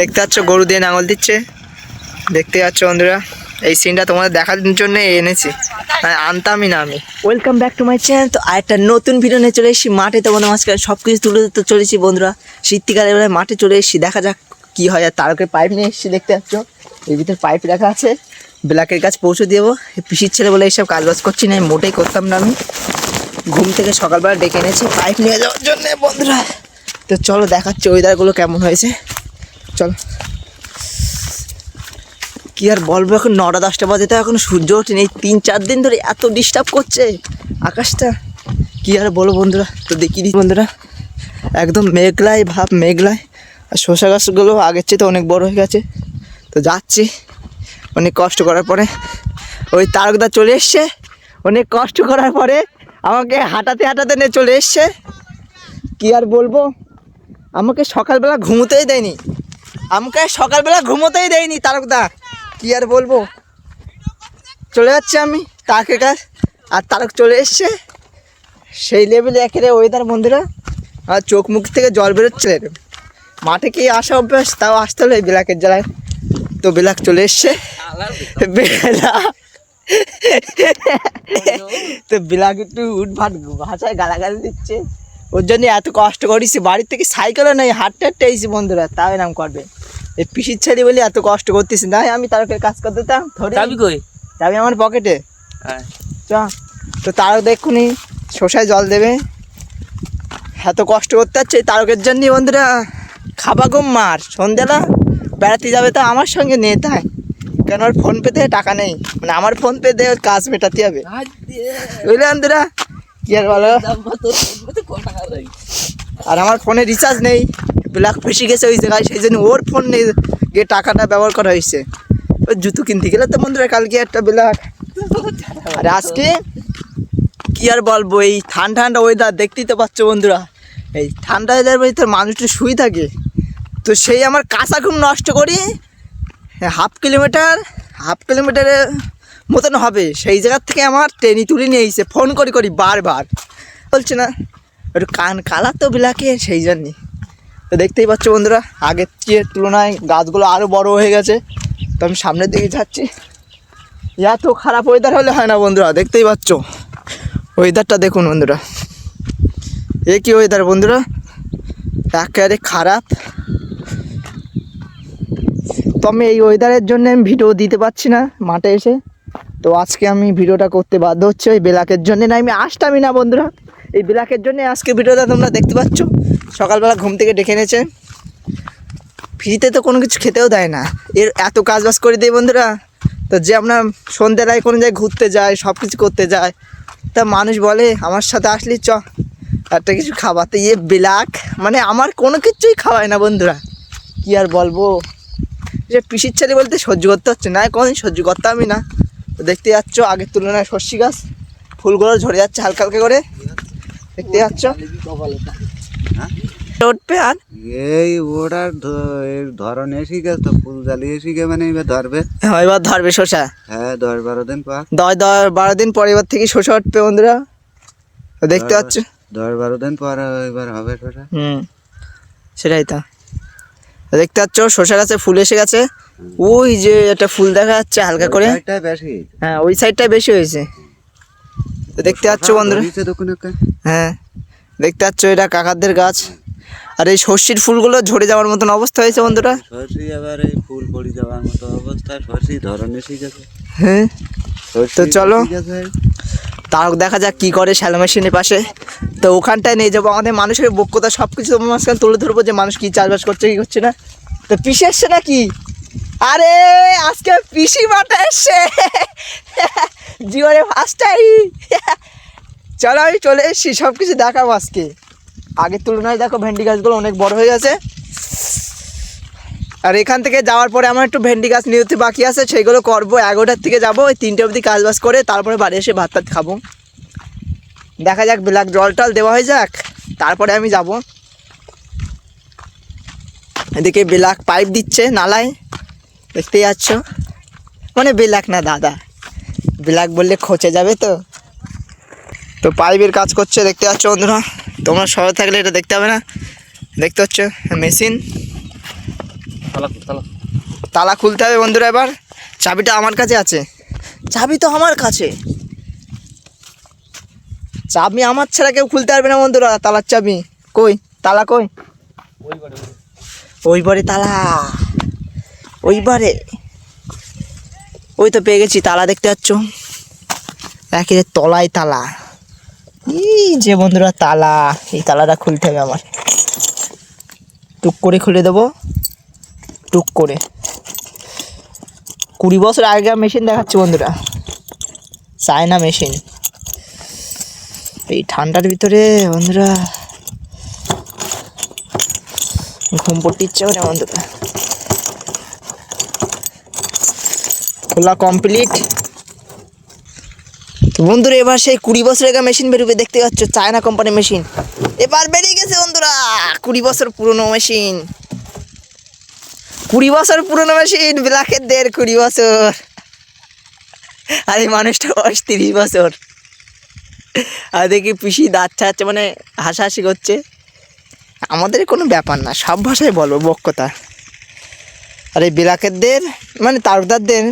দেখতে পাচ্ছ, গরু দিয়ে নাঙল দিচ্ছে। দেখতে পাচ্ছ বন্ধুরা, এই সিনটা তোমাদের দেখার জন্য এনেছি। মানে আনতামই না আমি। Welcome back to my channel তো আরেকটা নতুন ভিডিও নিয়ে চলে এসেছি। মাঠে তোমাদের মাঝখানে সব কিছু তুলে ধরতে চলেছি বন্ধুরা। শীতকালে এবারে মাঠে চলে এসেছি। দেখা যাক কি হয়। আর তারকের পাইপ নিয়ে এসেছি, দেখতে পাচ্ছ। এর ভিতরে পাইপ রাখা আছে। ব্ল্যাকের কাছে পৌঁছে দেবো। পিসির ছেলে বলে এইসব কাজ বাজ করছি না মোটেই করতাম না আমি। ঘুম থেকে সকালবেলা ডেকে এনেছি পাইপ নিয়ে যাওয়ার জন্য বন্ধুরা। তো চলো দেখাচ্ছি ওয়েদারগুলো কেমন হয়েছে। চলো। কি আর বলব, এখন নটা দশটা বাজে তো এখন সূর্য ওঠেনি। এই তিন, চার দিন ধরে এত ডিস্টার্ব করছে আকাশটা। কি আর বলো বন্ধুরা, তো দেখি দিই বন্ধুরা, একদম মেঘলায়, ভাব মেঘলায়। আর শসা গাছগুলো আগের চেয়ে তো অনেক বড় হয়ে গেছে। তো যাচ্ছি অনেক কষ্ট করার পরে। ওই তারকদা চলে এসছে। অনেক কষ্ট করার পরে আমাকে হাঁটাতে হাঁটাতে নিয়ে চলে এসছে। কি আর বলব, আমাকে সকালবেলা ঘুমোতেই দেয়নি। আমাকে সকালবেলা ঘুমোতেই দেয়নি তারকদা কি আর বলব? চলে যাচ্ছি আমি তাকে কাজ আর তারক চলে এসছে। সেই লেভেলে একেবারে ওয়েদার বন্ধুরা। আর চোখ মুখ থেকে জল বেরোচ্ছে। মাঠে কি আসা অভ্যাস? তাও আসতে হলো এই বিলাকের জ্বালায়। তো বিলাক চলে এসছে। তো বিলাক একটু উঠভাট ভাষায় গালাগালি দিচ্ছে। ওর জন্য এত কষ্ট করিস বাড়ির থেকে সাইকেলও নেই হাঁটতে হাঁটতে এসেছি বন্ধুরা তাও নাম করবে। এই পিসির ছেলে বলে এত কষ্ট করতেছি না আমি তারকে কাজ করতে দিতাম ধরে চাবি কই? যাবি আমার পকেটে। হ্যাঁ। চ তো তারক দেখুনি শোষায় জল দেবে। এত কষ্ট করতে হচ্ছে এই তারকের জন্য বন্ধুরা। খাবা গম মার সন্ধ্যাবেলা বেড়াতে যাবে তো আমার সঙ্গে নিয়ে তাই। কেন ওর ফোন পেতে টাকা নেই মানে আমার ফোন পে দিয়ে ওর কাজ মেটাতে হবে। বুঝলে বন্ধুরা? কি আর বলো? আর আমার ফোনে রিচার্জ নেই। ব্ল্যাক ফেসে গেছে ওই জায়গায় সেই জন্য ওর ফোন নেই গিয়ে টাকাটা ব্যবহার করা হয়েছে। ওই জুতো কিনতে গেলে তো বন্ধুরা কালকে একটা ব্ল্যাক আর আজকে কি আর বলব এই ঠান্ডা ঠান্ডা ওয়েদার দেখতেই তো পাচ্ছ বন্ধুরা। এই ঠান্ডা ওয়েদার ভিতরে মানুষটা শুয়ে থাকে। তো সেই আমার কাঁচা ঘুম নষ্ট করি। হ্যাঁ হাফ কিলোমিটার হাফ কিলোমিটারের মতন হবে। সেই জায়গার থেকে আমার ট্রেনই তুলে নিয়ে এসেছে ফোন করি করি বারবার। বলছে না, একটু কান কালার তো বিলাকে সেই জন্যই তো দেখতেই পাচ্ছ বন্ধুরা, আগের চেয়ে তুলনায় গাছগুলো আরও বড় হয়ে গেছে। তো আমি সামনের দিকে যাচ্ছি। এত খারাপ ওয়েদার হলে হয় না বন্ধুরা, দেখতেই পাচ্ছ। ওয়েদারটা দেখুন বন্ধুরা। এ কি ওয়েদার বন্ধুরা? একেবারে খারাপ। তো আমি এই ওয়েদারের জন্য আমি ভিডিও দিতে পারছি না মাঠে এসে। তো আজকে আমি ভিডিওটা করতে বাধ্য হচ্ছে ওই বেলাকের জন্য। না, আমি আসতামই না, বন্ধুরা। এই বেলাকের জন্য আজকে ভিডিওটা তোমরা দেখতে পাচ্ছ। সকালবেলা ঘুম থেকে ডেকে এনেছে। ফ্রিতে তো কোনো কিছু খেতেও দেয় না। এর এত কাজ বাজ করে দেয় বন্ধুরা। তো যে আমরা সন্ধ্যেবেলায় কোনো জায়গায় ঘুরতে যাই সব কিছু করতে যাই, তা মানুষ বলে, আমার সাথে আসলি, চ। একটা কিছু খাবার। তো ইয়ে বিলাক মানে আমার কোনো কিছুই খাওয়ায় না বন্ধুরা। কি আর বলব? যে পিসির ছেলে বলতে সহ্য করতে হচ্ছে না। কোনোদিন সহ্য করতামই না। দেখতে যাচ্ছ আগের তুলনায় সর্ষি গাছ। ফুলগুলো ঝরে যাচ্ছে হালকা হালকা করে। দেখতে যাচ্ছ। উঠবে আর? এই ওটার ধরন এসে গেছে তো ফুল এসে গে মানে এবার ধরবে। হ্যাঁ, এবার ধরবে শসা। হ্যাঁ দশ বারো দিন পর। দশ দশ বারো দিন পরে এবার থেকে উঠবে বন্ধুরা। দেখতে পাচ্ছ? দশ বারো দিন পর এবার হবে শোষা হুম সেটাই তো দেখতে পাচ্ছ শসা গাছে ফুল এসে গেছে। ওই যে একটা ফুল দেখা যাচ্ছে হালকা করে। একটা হ্যাঁ ওই সাইডটাই বেশি হয়েছে। তো দেখতে পাচ্ছ বন্ধুরা? হ্যাঁ দেখতে পাচ্ছ এটা কাকাদের গাছ। আর এই সর্ষির ফুলগুলো ঝরে যাওয়ার মতন অবস্থা হয়েছে বন্ধুরা। সরষি আবার এই ফুল পড়ে যাওয়ার মতো অবস্থা সরষি ধরন এসে গেছে। হ্যাঁ তো চলো। তারক দেখা যাক কি করে শ্যালো মেশিনের পাশে। তো ওখানটায় নিয়ে যাব। আমাদের মানুষের বক্যতা সব কিছু তোমার মাঝখানে তুলে ধরবো যে মানুষ কি চাষবাস করছে কি করছে না। তো পিসি এসছে নাকি? আরে, আজকে পিসি মাঠে এসছে জীবনে ফার্স্টটাই চলো, আমি চলে এসেছি সব কিছু দেখাবো আজকে। আগের তুলনায় দেখো, ভেন্ডি গাছগুলো অনেক বড় হয়ে গেছে। আর এখান থেকে যাওয়ার পরে আমার একটু ভেন্ডি গাছ নিতে বাকি আছে সেগুলো করব। এগারোটার থেকে যাব, ওই তিনটে অবধি কাজ বাজ করে তারপরে বাড়ি এসে ভাত টাত খাব। দেখা যাক, বিলাক জল টল দেওয়া হয়ে যাক, তারপরে আমি যাব। এদিকে বিলাক পাইপ দিচ্ছে, নালায়। দেখতেই যাচ্ছ মানে বিলাক না দাদা। বিলাক বললে খচে যাবে তো। তো পাইপের কাজ করছে দেখতে পাচ্ছ বন্ধুরা? তোমরা শহরে থাকলে এটা দেখতে হবে না? দেখতে হচ্ছে মেশিন। তালা খুলতে হবে বন্ধুরা এবার। চাবিটা আমার কাছে আছে। চাবি তো আমার কাছে। চাবি আমার ছাড়া কেউ খুলতে পারবে না বন্ধুরা তালার চাবি। কই? তালা কই? ওই বাড়ি তালা। ওই বারে ওই তো পেয়ে গেছি, তালা দেখতে পাচ্ছ? একের তলায় তালা। এই যে বন্ধুরা, তালা। এই তালাটা খুলতে হবে আমার। টুক করে খুলে দেবো। টুক করে। কুড়ি বছর আগেকার মেশিন দেখাচ্ছে বন্ধুরা। China machine. এই ঠান্ডার ভিতরে বন্ধুরা, ঘুম পড়তে ইচ্ছে করে বন্ধুরা। খোলা কমপ্লিট তো বন্ধুরা, এবার সেই কুড়ি বছর আগে মেশিন বেরোবে, দেখতে পাচ্ছ চায়না কোম্পানি মেশিন এবার বেরিয়ে গেছে বন্ধুরা, কুড়ি বছর পুরনো মেশিন কুড়ি বছর পুরনো মেশিন ব্ল্যাকের দের কুড়ি বছর। আর এই মানুষটা বয়স তিরিশ বছর। আর দেখি পিসি দাঁত ছাড়ছে মানে হাসাহাসি করছে। আমাদের কোনো ব্যাপার না, সব ভাষায় বলব বক্কতা আর এই বিলাকেরদের মানে তারদারদের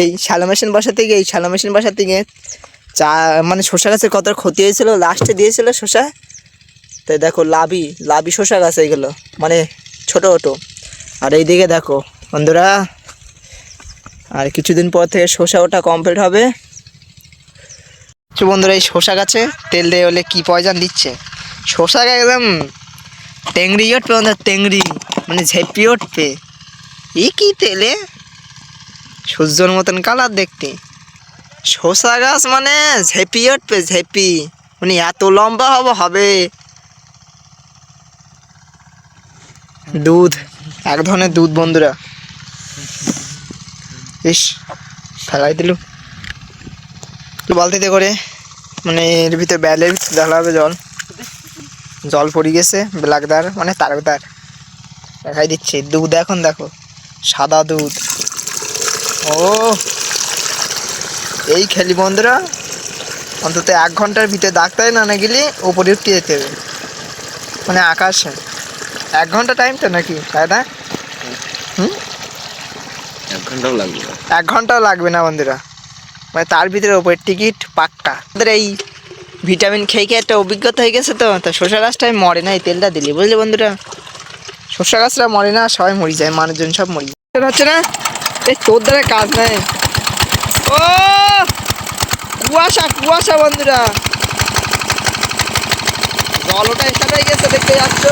এই শ্যালো মেশিন বসা থেকে এই শ্যালো মেশিন বসা থেকে চা মানে শসা গাছের কত ক্ষতি হয়েছিল লাস্টে দিয়েছিল শসা। তাই দেখো, লাবি লাবি শসা গাছ এগুলো মানে ছোটো ছোটো। আর এইদিকে দেখো, বন্ধুরা, আর কিছুদিন পর থেকে শসা ওটা কমপ্লিট হবে। বন্ধুরা, এই শসা গাছে তেল দিয়ে হলে কী পয়জান দিচ্ছে? শসা একদম টেংরি উঠবে বন্ধুরা, টেংরি মানে ঝেপি উঠবে ই কী তেলে? সূর্যর মতন কালার দেখতে। শসা গাছ মানে ঝেপি উঠবে, ঝেপি। মানে এত লম্বা হবে হবে। দুধ, এক ধরনের দুধ, বন্ধুরা। ইস, ফেলাই দিলু। বালতিতে করে মানে এর ভিতরে ব্যালের ভিতরে ঢালা হবে জল। জল পড়ে গেছে ব্ল্যাকদার মানে তারকদার দেখাই দিচ্ছে, দুধ এখন দেখো, সাদা দুধ। ও। এই খেলি বন্ধুরা অন্তত এক ঘণ্টার ভিতরে ডাক্তারে না না গেলে ওপরে উঠতে যেতে হবে। মানে আকাশে। এক ঘণ্টা টাইম তো নাকি তাই না? হুম? এক ঘন্টাও লাগবে না। এক ঘন্টাও লাগবে না বন্ধুরা। মানে তার ভিতরে ওপরের টিকিট পাক্কা। আমাদের এই ভিটামিন খেয়ে খেয়ে একটা অভিজ্ঞতা হয়ে গেছে তো তা শসা গাছটাই মরে না এই তেলটা দিলি বুঝলি বন্ধুরা? শসা গাছটা মরে না সবাই মরে যায় মানুষজন সব মরে যায়। হচ্ছে না? এই তোর কাজ নাই। ও! কুয়াশা কুয়াশা বন্ধুরা। জল ওটা স্টার্ট গেছে, দেখতে যাচ্ছ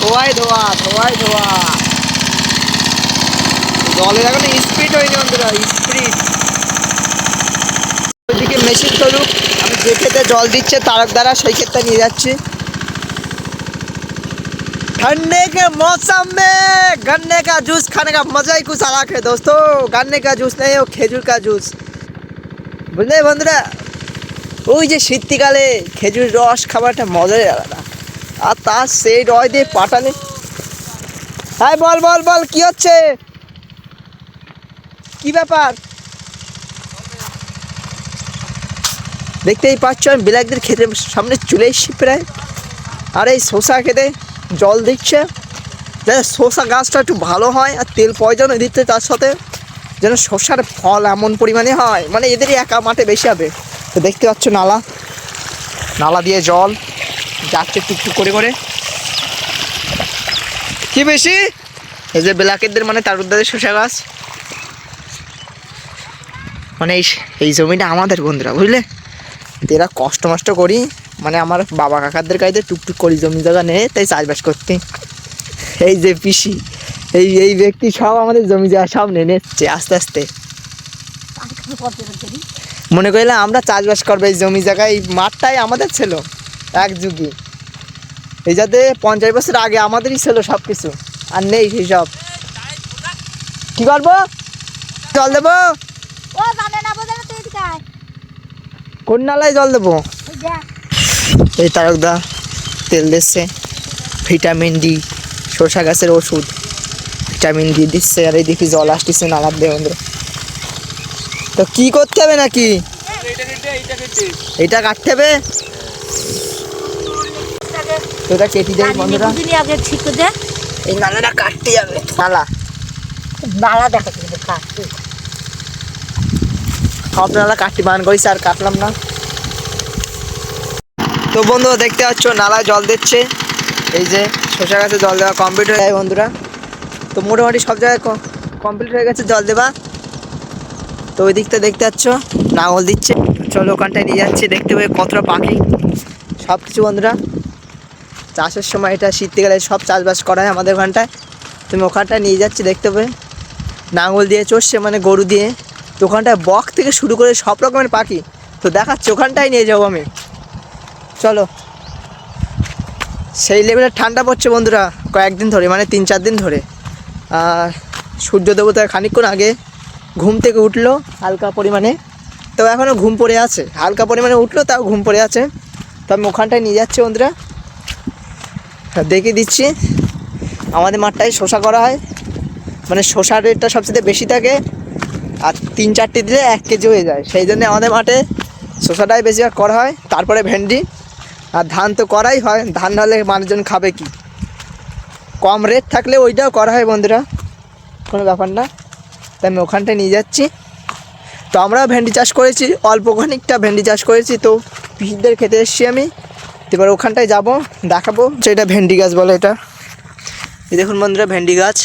ধোয়াই ধোয়া ধোয়াই ধোয়া। জলের এখন স্পিড হয়নি বন্ধুরা স্পিড ওইদিকে মেশিন চলুক আমি যে ক্ষেত্রে জল দিচ্ছে, তারক দ্বারা সেই ক্ষেত্রে নিয়ে যাচ্ছি। ठंडे के मौसम में गन्ने का जूस खाने का मजा ही कुछ अलग है दोस्तों गन्ने का जूस नहीं वो খেজুর का জুস বুঝলে বন্ধুরা ওই যে শীতকালে খেজুর রস খাবারটা মজাই আলাদা আর তার সেই রয় দিয়ে পাটালে হ্যাঁ বল বল বল কি হচ্ছে কি ব্যাপার দেখতেই পাচ্ছ আমি ব্ল্যাকদের খেতে সামনে চলে এসেছি প্রায় আর এই শসা খেতে জল দিচ্ছে। যাতে শসা গাছটা একটু ভালো হয় আর তেল পয়জন দিচ্ছে তার সাথে। যেন শসার ফল এমন পরিমাণে হয় মানে এদেরই একা মাঠে বেশি হবে। তো দেখতে পাচ্ছ নালা। নালা দিয়ে জল যাচ্ছে টুকটুক করে করে। কি বেশি? এই যে ব্ল্যাকেরদের মানে তার উদ্দাদের শসা গাছ। মানে এই এই জমিটা আমাদের বন্ধুরা, বুঝলে? এরা কষ্ট মষ্ট করি। মানে আমার বাবা কাকাদের কাছে টুকটুক করি জমি জায়গা নেই তাই চাষবাস করতে। এই যে পিসি এই এই ব্যক্তি সব আমাদের জমি জায়গা সব নিয়ে নিচ্ছে আস্তে আস্তে। মনে করলে আমরা চাষবাস করব এই জমি জায়গায় এই মাঠটাই আমাদের ছিল এক যুগে। এই যাতে পঞ্চাশ বছর আগে আমাদেরই ছিল সব কিছু আর নেই সেই সব। কি করব? জল দেবো। কোন নালায় জল দেবো? এই তারকদা তেল দিচ্ছে ভিটামিন ডি শসা গাছের ওষুধ ভিটামিন ডি দিচ্ছে আর এই দেখি জল আসতেছে নালার দিয়ে বন্ধুরা তো কি করতে হবে নাকি? এটা কাটতে হবে? তো এটা কেটে নি, বন্ধুরা। আগে ঠিক করে এই নালাটা কাটতে যাবে নালা। নালা দেখা কিন্তু কাটতে। সব নালা কাটতে বান করিস আর কাটলাম না। তো বন্ধু দেখতে পাচ্ছ, নালায় জল দিচ্ছে। এই যে শসা গাছে জল দেওয়া কমপ্লিট হয়ে যায় বন্ধুরা। তো মোটামুটি সব জায়গায় কমপ্লিট হয়ে গেছে, জল দেওয়া। তো ওই দিকটা দেখতে পাচ্ছ, নাঙল দিচ্ছে। চলো ওখানটায় নিয়ে যাচ্ছি, দেখতে পাই কতটা পাখি। সব কিছু বন্ধুরা। চাষের সময় এটা শীতকালে সব চাষবাস করা হয় আমাদের ওখানটায়। তুমি ওখানটায় নিয়ে যাচ্ছি, দেখতে পাবে নাঙল দিয়ে চড়ছে মানে গরু দিয়ে। তো ওখানটায় বক থেকে শুরু করে সব রকমের পাখি। তো দেখাচ্ছি, ওখানটায় নিয়ে যাব আমি। চলো। সেই লেভেলের ঠান্ডা পড়ছে বন্ধুরা কয়েকদিন ধরে মানে তিন চার দিন ধরে। আর সূর্য দেবতার খানিকক্ষণ আগে ঘুম থেকে উঠল হালকা পরিমাণে। তো এখনও ঘুম পড়ে আছে, হালকা পরিমাণে উঠল, তাও ঘুম পড়ে আছে। তো আমি ওখানটায় নিয়ে যাচ্ছি বন্ধুরা। দেখে দিচ্ছি। আমাদের মাঠটায় শশা করা হয়। মানে শশার রেটটা সবচেয়ে বেশি থাকে। আর তিন চারটে দিলে এক কেজি হয়ে যায়। সেই জন্য আমাদের মাঠে শশাটাই বেশিরভাগ করা হয়। তারপরে ভেন্ডি। আর ধান তো করাই হয়, ধান নাহলে মানুষজন খাবে কি? কম রেট থাকলে ওইটাও করা হয় বন্ধুরা, কোনো ব্যাপার না। তাই আমি ওখানটায় নিয়ে যাচ্ছি। তো আমরাও ভেন্ডি চাষ করেছি, অল্প খানিকটা ভেন্ডি চাষ করেছি, তো পিসিদের খেতে এসেছি আমি। এবার ওখানটায় যাব, দেখাবো যে এটা ভেন্ডি গাছ বলে এটা। দেখুন বন্ধুরা, ভেন্ডি গাছ।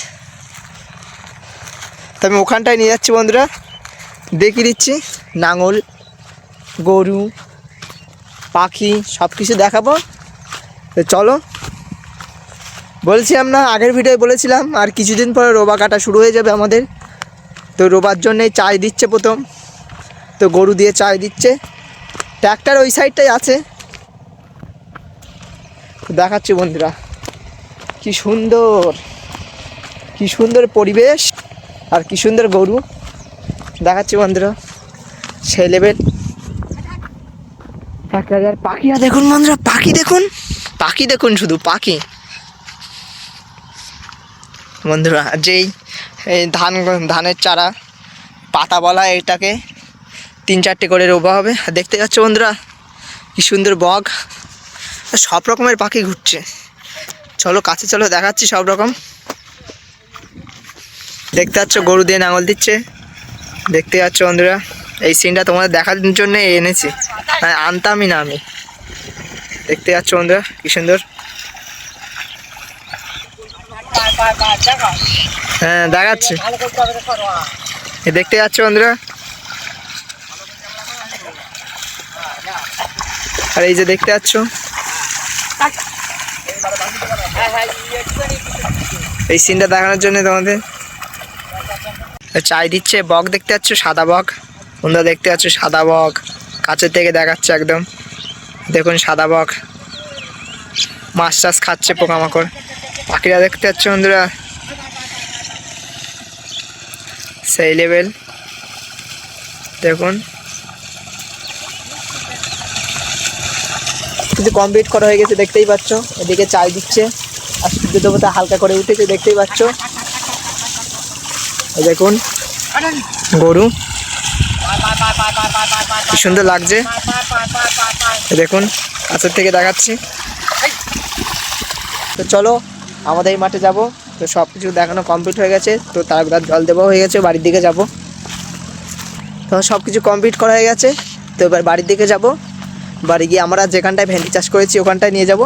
তো আমি ওখানটায় নিয়ে যাচ্ছি বন্ধুরা, দেখিয়ে দিচ্ছি, নাঙল, গরু পাখি সব কিছু দেখাবো। তো চলো। বলছিলাম না, আগের ভিডিওয় বলেছিলাম, আর কিছুদিন পরে রোবা কাটা শুরু হয়ে যাবে আমাদের। তো রোবার জন্যেই চাই দিচ্ছে প্রথম। তো গরু দিয়ে চাই দিচ্ছে। ট্র্যাক্টর ওই সাইডটাই আছে। দেখাচ্ছি বন্ধুরা। কি সুন্দর কি সুন্দর পরিবেশ, আর কি সুন্দর গরু। দেখাচ্ছি বন্ধুরা। সেই লেভেল এক হাজার পাখিরা দেখুন বন্ধুরা, পাখি দেখুন। পাখি দেখুন শুধু, পাখি। বন্ধুরা, যেই, এই ধান, ধানের চারা, পাতা বলা এটাকে তিন চারটে করে রোবা হবে। আর দেখতে পাচ্ছ বন্ধুরা, কি সুন্দর বগ। আর সব রকমের পাখি ঘুরছে। চলো, কাছে চলো, দেখাচ্ছি সব রকম। দেখতে পাচ্ছ গরু দিয়ে নাঙল দিচ্ছে। দেখতে পাচ্ছ বন্ধুরা এই সিনটা তোমাদের দেখার জন্য এনেছি। মানে আনতামই না আমি। দেখতে যাচ্ছ বন্ধুরা, কি সুন্দর। হ্যাঁ দেখাচ্ছে। দেখতে যাচ্ছ বন্ধুরা। আর এই যে দেখতে পাচ্ছ এই সিনটা দেখানোর জন্য তোমাদের। চাই দিচ্ছে বক দেখতে পাচ্ছ সাদা বক। বন্ধুরা দেখতে পাচ্ছ সাদা বক। কাছের থেকে দেখাচ্ছে একদম। দেখুন সাদা বক। মাছ টাছ খাচ্ছে পোকামাকড়। পাখিরা দেখতে পাচ্ছ বন্ধুরা। সেই লেভেল দেখুন। কিন্তু কমপ্লিট করা হয়ে গেছে, দেখতেই পাচ্ছ। এদিকে চাল দিচ্ছে, আর সূর্য দেবতা হালকা করে উঠেছে, দেখতেই পাচ্ছ। দেখুন, গরু। কি সুন্দর লাগছে? দেখুন, কাছের থেকে দেখাচ্ছি। তো চলো, আমাদের এই মাঠে যাব। তো সব কিছু দেখানো কমপ্লিট হয়ে গেছে। তো তার জল দেওয়া হয়ে গেছে, বাড়ির দিকে যাব। তো সব কিছু কমপ্লিট করা হয়ে গেছে। তো এবার বাড়ির দিকে যাব। বাড়ি গিয়ে আমরা যেখানটায় ভেন্ডি চাষ করেছি, ওখানটায় নিয়ে যাব।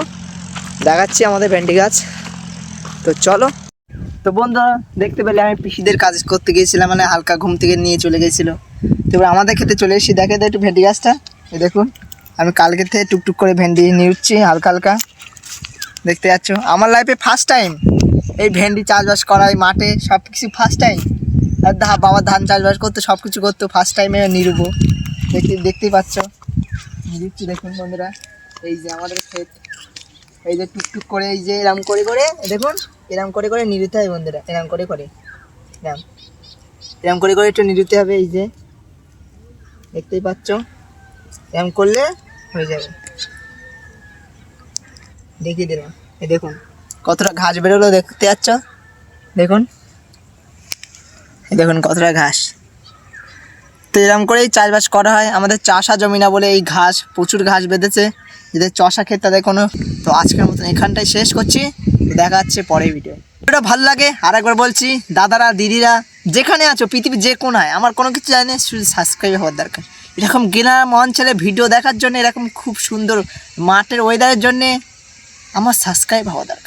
দেখাচ্ছি আমাদের ভেন্ডি গাছ। তো চলো। তো বন্ধুরা, দেখতে পেলে আমি পিসিদের কাজ করতে গিয়েছিলাম মানে হালকা ঘুম থেকে নিয়ে চলে গেছিল। তো এবার আমাদের খেতে চলে এসেছি। দেখে একটু ভেন্ডি গাছটা। এই দেখুন, আমি কালকে থেকে টুকটুক করে ভেন্ডি উঠছি, হালকা হালকা। দেখতে যাচ্ছ আমার লাইফে ফার্স্ট টাইম এই ভেন্ডি চাষবাস করা, এই মাঠে সব কিছু ফার্স্ট টাইম আর ধা বাবা ধান চাষবাস করতো সব কিছু করতো ফার্স্ট টাইমে নিরুব। দেখতে, দেখতেই পাচ্ছ। দিচ্ছি দেখুন বন্ধুরা, এই যে আমাদের ক্ষেত। এই যে টুকটুক করে, এই যে এরম করে করে দেখুন, এরম করে করে নিরুতে হয় বন্ধুরা, এরম করে করে। এরম। এরম করে করে একটু নিরুতে হবে, এই যে। দেখতেই পাচ্ছ? এরম করলে হয়ে যাবে। দেখিয়ে দিলাম। এই দেখুন, কতটা ঘাস বেরোলো দেখতে পাচ্ছ? দেখুন। দেখুন, কতটা ঘাস। তো এরকম করেই চাষবাস করা হয়। আমাদের চাষা জমি না বলে এই ঘাস, প্রচুর ঘাস বেঁধেছে। এদের চষা ক্ষেত তাদের কোনো তো আজকের মতন এখানটাই শেষ করছি। দেখা যাচ্ছে পরের ভিডিও ভিডিওটা ভালো লাগে আর একবার বলছি, দাদারা, দিদিরা যেখানে আছো, পৃথিবীর যে কোনায়, আমার কোনো কিছু জানি শুধু সাবস্ক্রাইব হওয়ার দরকার। এরকম গ্রাম অঞ্চলে ভিডিও দেখার জন্য, এরকম খুব সুন্দর মাঠের ওয়েদারের জন্যে আমার সাবস্ক্রাইব হওয়া দরকার।